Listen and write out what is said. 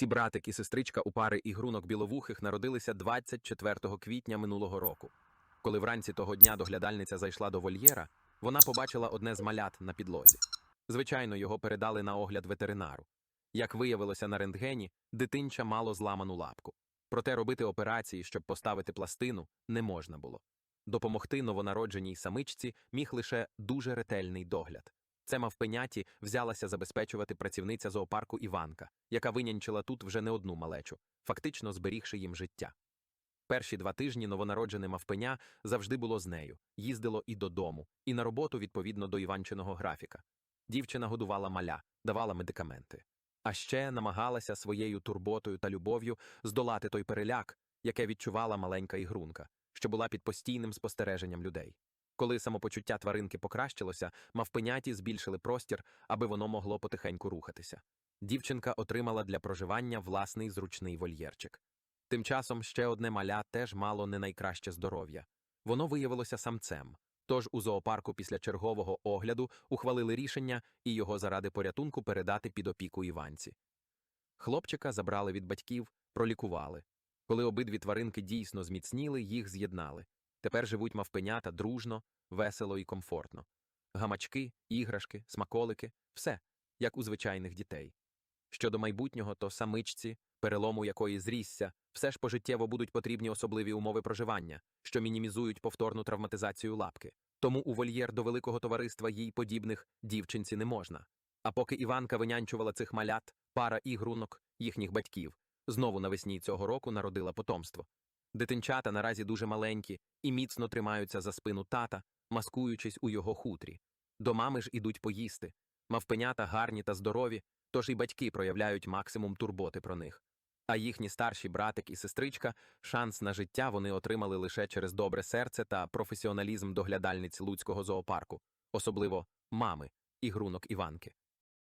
Ці братик і сестричка у пари ігрунок біловухих народилися 24 квітня минулого року. Коли вранці того дня доглядальниця зайшла до вольєра, вона побачила одне з малят на підлозі. Звичайно, його передали на огляд ветеринару. Як виявилося на рентгені, дитинча мало зламану лапку. Проте робити операції, щоб поставити пластину, не можна було. Допомогти новонародженій самичці міг лише дуже ретельний догляд. Це мавпеняті взялася забезпечувати працівниця зоопарку Іванка, яка винянчила тут вже не одну малечу, фактично зберігши їм життя. Перші два тижні новонароджене мавпеня завжди було з нею, їздило і додому, і на роботу відповідно до Іванчиного графіка. Дівчина годувала маля, давала медикаменти. А ще намагалася своєю турботою та любов'ю здолати той переляк, яке відчувала маленька ігрунка, що була під постійним спостереженням людей. Коли самопочуття тваринки покращилося, мавпеняті збільшили простір, аби воно могло потихеньку рухатися. Дівчинка отримала для проживання власний зручний вольєрчик. Тим часом ще одне маля теж мало не найкраще здоров'я. Воно виявилося самцем. Тож у зоопарку після чергового огляду ухвалили рішення і його заради порятунку передати під опіку Іванці. Хлопчика забрали від батьків, пролікували. Коли обидві тваринки дійсно зміцніли, їх з'єднали. Тепер живуть мавпенята дружно, весело і комфортно. Гамачки, іграшки, смаколики все, як у звичайних дітей. Щодо майбутнього, то самичці, перелому якої зрісся, все ж пожиттєво будуть потрібні особливі умови проживання, що мінімізують повторну травматизацію лапки. Тому у вольєр до великого товариства їй подібних дівчинці не можна. А поки Іванка винянчувала цих малят, пара ігрунок, їхніх батьків, знову навесні цього року народила потомство. Дитинчата наразі дуже маленькі і міцно тримаються за спину тата, маскуючись у його хутрі. До мами ж ідуть поїсти. Мавпенята гарні та здорові, тож і батьки проявляють максимум турботи про них. А їхні старші братик і сестричка шанс на життя вони отримали лише через добре серце та професіоналізм доглядальниць Луцького зоопарку, особливо мами, ігрунок Іванки.